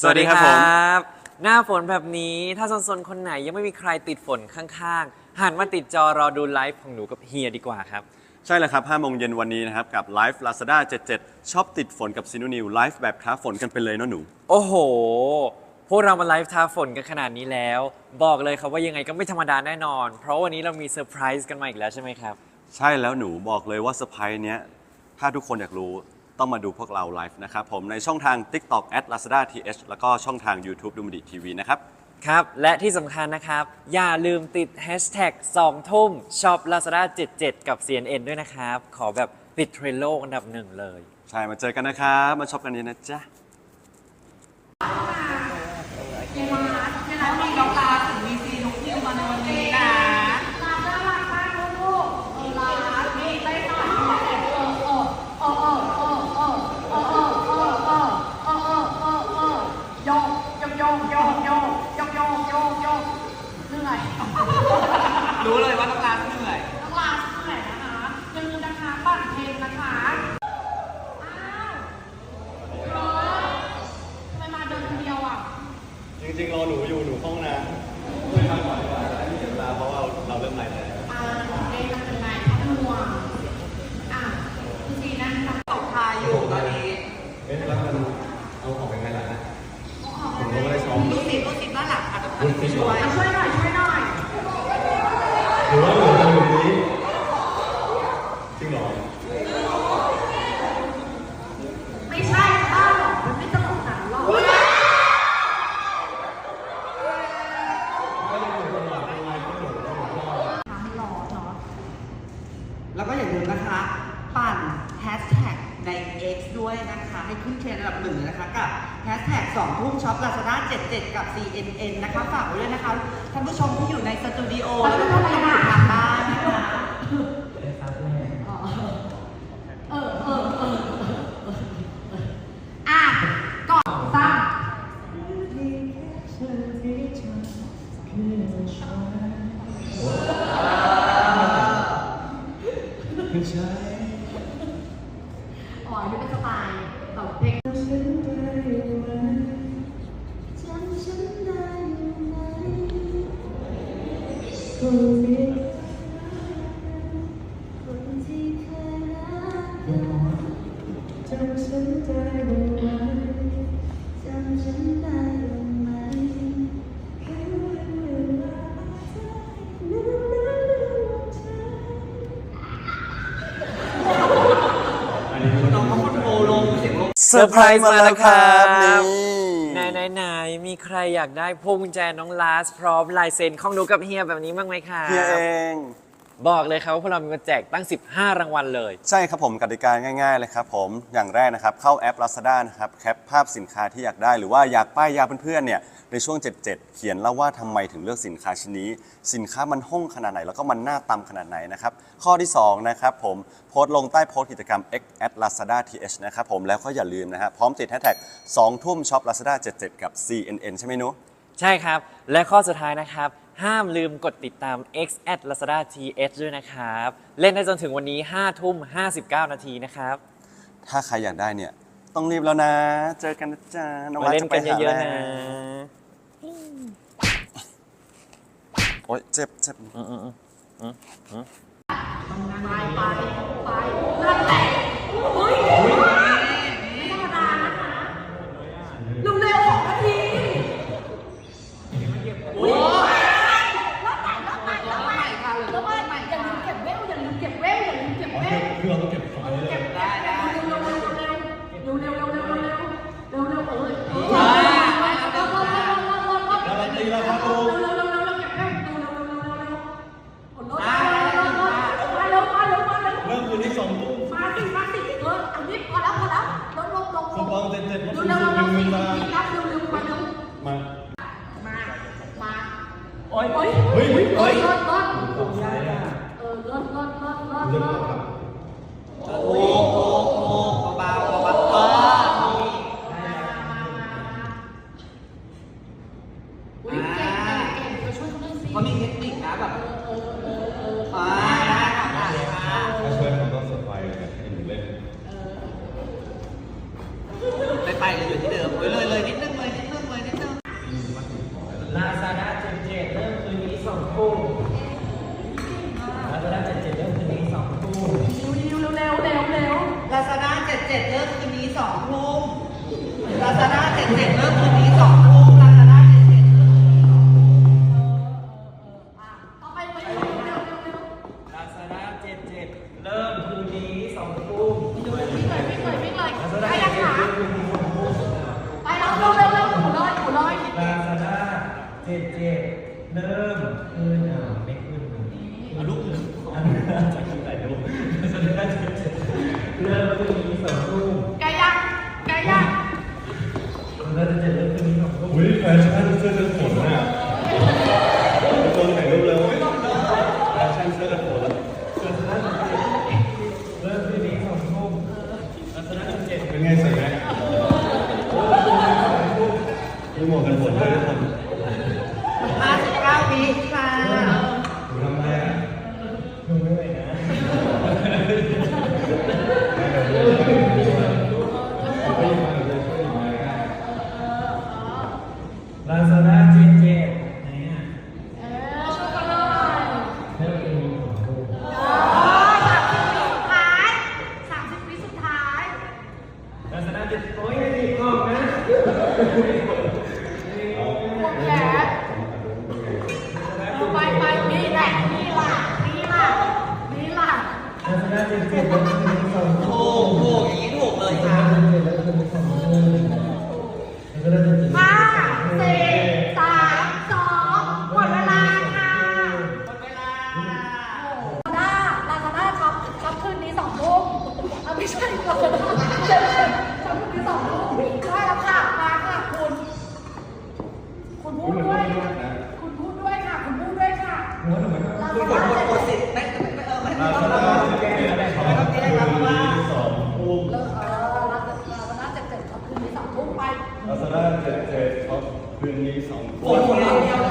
สวัสดีครับผมบหน้าฝนแบบนี้ถ้าซนๆคนไหนยังไม่มีใครติดฝนข้างๆ หันมาติดจอรอดูไลฟ์ของหนูกับเฮียดีกว่าครับ ใช่แล้วครับ5โมงเย็นวันนี้นะครับ กับ Live Lazada 77 ชอบติดฝนกับซีนูนิวไลฟ์แบบท้าฝนกันไปเลยเนาะหนู โอ้โห พวกเรามาไลฟ์ท้าฝนกันขนาดนี้แล้ว บอกเลยครับว่ายังไงก็ไม่ธรรมดาแน่นอน เพราะวันนี้เรามีเซอร์ไพรส์กันมาอีกแล้วใช่ไหมครับ ใช่แล้วหนูบอกเลยว่าเซอร์ไพรส์เนี้ยถ้าทุกคนอยากรู้ ต้องมาดูพวกเราไลฟ์นะครับผมในช่องทาง TikTok at Lazada TH แล้วก็ช่องทาง YouTube ดูมดิทีวีนะครับ ครับ และที่สำคัญนะครับ อย่าลืมติด Hashtag 2 ทุ่มช็อป Lazada 77 กับ CNN ด้วยนะครับ ขอแบบติดเทรนด์โลกอันดับหนึ่งเลย ใช่ มาเจอกันนะครับ มาช็อปกันเยอะนะจ๊ะ รู้เลยว่าน้องร้านเหนื่อยน้องลาเหนื่อยนะคะอย่าลืมนะคะปั่นเพลงนะคะอ้าวเออทำไมมาเดินคนเดียวอะจริงๆรอหนูอยู่หนูห้องน้ำไม่ทันก่อนดีกว่าอันนี้เสียเวลาเพราะว่าเราเริ่มไลฟ์แล้วอ่าเอ๊ะมันเป็นไรเขาเป็นห่วงอะคุณซีนั่งทำตกทายอยู่ตอนนี้เอ๊ะแล้วมันเอาออกไปไงล่ะฮะผผมก็ไม่ได้ซ้อม ลูกศิษย์ลูกศิษย์ด้านหลังอาจจะทำให้ช่วย ช่วยหน่อย 네. ด้วยนะคะท่านผู้ชมที่อยู่ในสตูดิโอแล้วก็ท่านผู้ชมที่อยู่ทางบ้านนะคะ เซอร์ไพรส์มาแล้วครับ อยากได้พวงกุญแจน้องลาส พร้อมลายเซ็นของหนูกับเฮียแบบนี้บ้างไหมคะ เฮียเอง บอกเลยครับว่าพวกเรามีมาแจกตั้ง 15 รางวัลเลย ใช่ครับผมกติกาง่ายๆเลยครับผมอย่างแรกนะครับเข้าแอป Lazada นะครับแคปภาพสินค้าที่อยากได้ หรือว่าอยากป้ายยาเพื่อนๆเนี่ยในช่วง 77 เขียนเล่าว่าทำไมถึงเลือกสินค้าชิ้นนี้ สินค้ามันห้องขนาดไหน แล้วก็มันหน้าตำขนาดไหนนะครับข้อที่2นะครับผมโพสต์ลงใต้โพสต์กิจกรรม X at Lazada TH นะครับผมแล้วก็อย่าลืมนะฮะพร้อมติดแฮชแท็ก2ทุ่มช็อป Lazada 77 กับ CNN ใช่ไหมหนุ ใช่ครับ และข้อสุดท้ายนะครับ ห้ามลืมกดติดตาม X at Lazada TH ด้วยนะครับ เล่นได้จนถึงวันนี้5ทุ่ม59 นาทีนะครับ ถ้าใครอยากได้เนี่ย ต้องรีบแล้วนะ เจอกันนะจ๊ะน้องมารักเล่นจะไปกันหาเยอะๆแล้วนะโอ๊ยเจ็บเจ็บไปไปไปเลือดแต you are looking ลักษณะองถูกถูกอย่างนี้ถูกเลยค่ะเลยองเเรื่องนี้สองคน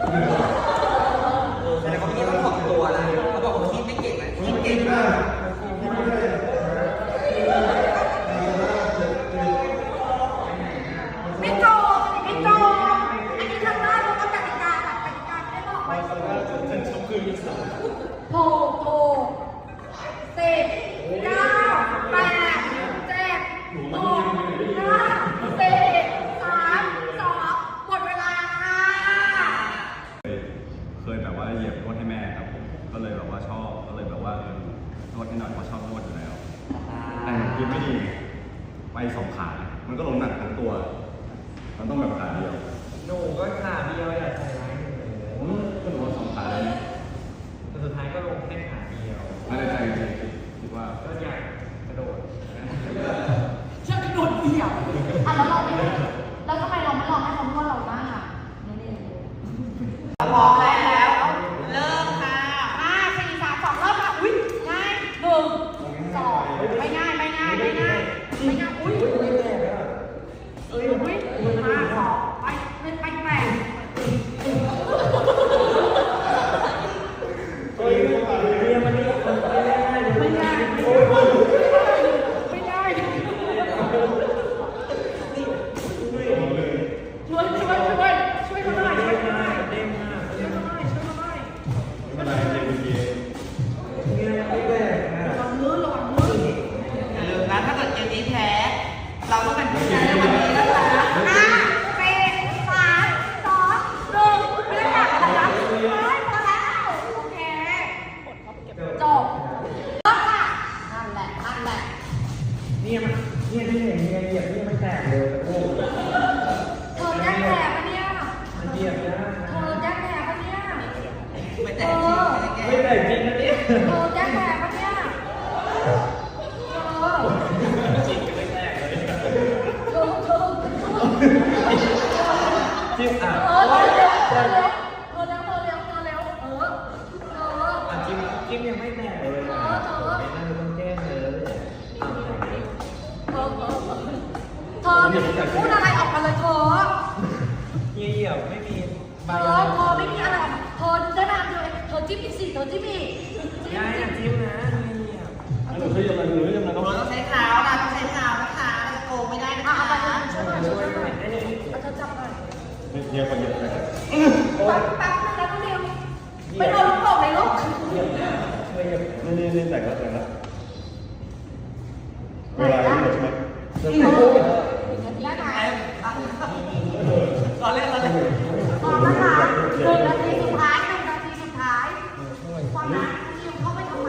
Yeah. อยนวดให้แม่ครับผมก็เลยแบบว่าชอบก็เลยแบบว่าเออนวดให้หน่อยเพราะชอบนวดอยู่แล้ว แต่กินไม่ดีไปสองขา มันก็ลงหนักทั้งตัว มันต้องแบบขาเดียวหนูก็ขาเดียวอยากใส่ร้ายหนูเลยก็หนูสองขาเลยนะแต่สุดท้ายก็ลงแค่ขาเดียว ไม่ได้ใจจริงๆคิดว่าก็อยากกระโดดเชือกระโดดเดี่ยวอะแล้วเราไม่แล้วทำไมเราไม่ลองให้เขานวดเราบ้างอะนี่ๆ พร้อมแล้ว Cái này. จิ้มอีกสิเธอจิ้มอีกยายอย่าจิ้มนะเหี่ยวอันหนูช่วยยังไงหนูช่วยยังไงก็เราต้องใช้เท้านะต้องใช้เท้านะคะจะโกงไม่ได้นะอะคะเอาไปช่วยหน่อยช่วยหน่อยเอาเธอจับหน่อยเยียบกันเยอะเลยแป๊บแป๊บนึงนะน้องนิวไปโดนลูกโป่งในลูกนี่นี่นี่แต่งแล้วแต่งแล้วเวลาที่หมดใช่ไหม ฟังนะนิวเข้าไปทำไม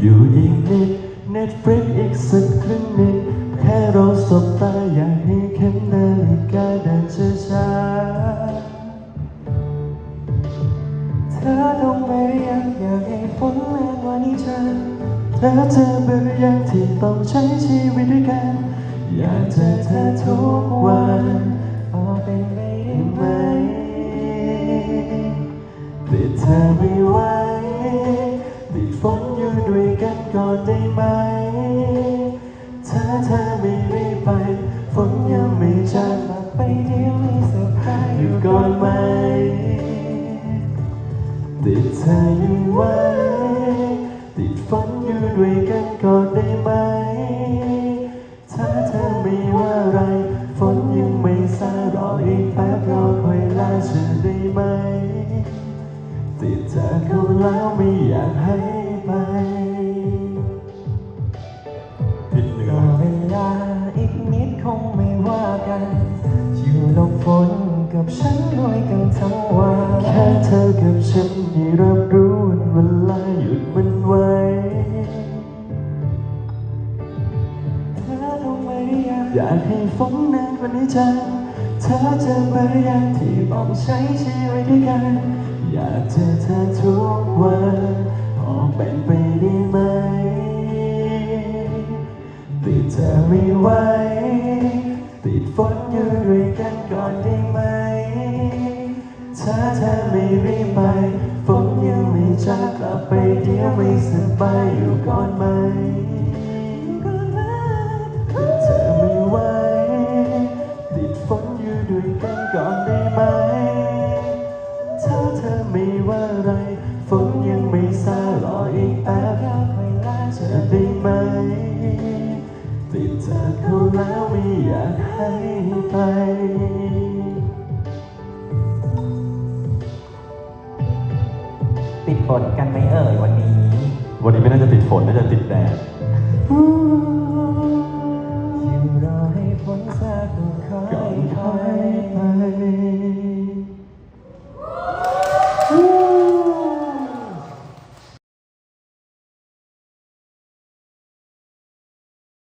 อยู่อีกนิดเน็ตฟลิกอีกสักครึ่งนึ่งแค่เราสบตาอยากให้เข็มนาฬิกาเดินช้าๆเธอต้องไปหรือยังอยากให้ฝนเลื่อนวันนี้เธอเธอเจอเบื่ออยังที่ต้องใช้ชีวิตด้วยกัน อยากเจอเธอทุกวันพอเป็นไปได้ไหมติดเธอไม่ไหว ด้วยกันก่อนได้ไหม ถ้าเธอไม่รีบไปฝนยังไม่จางกลับไปเดี๋ยวมีเซอร์ไพรส์อยู่ก่อนไหมติดเธอยังไหวติดฝนอยู่ด้วยกันก่อนได้ไหม ถ้าเธอไม่ว่าอะไรฝนยังไม่ซารออีกแป๊บรอคอยลาเธอได้ไหม ติดเธอเขาแล้วไม่อยากให้ ช้ชีวิตด้วยกัน อยากเจอเธอทุกวันพอเป็นไปได้ไหมติดเธอไม่ไหวติดฝนอยู่ด้วยกันก่อนได้ไหมถ้าเธอไม่รีบไปฝนยังไม่จางกลับไปเดี๋ยวไม่สบายอยู่ก่อนไหมติดเธอไม่ไหวติดฝนอยู่ด้วยกันก่อนได้ ว่าอะไรฝนยังไม่ซารออีกแป๊บจะได้ไหมติดเธอเขาแล้วไม่อยากให้ไปติดฝนกันไหมเอ่ยวันนี้ วันนี้ไม่น่าจะติดฝนน่าจะติดแดด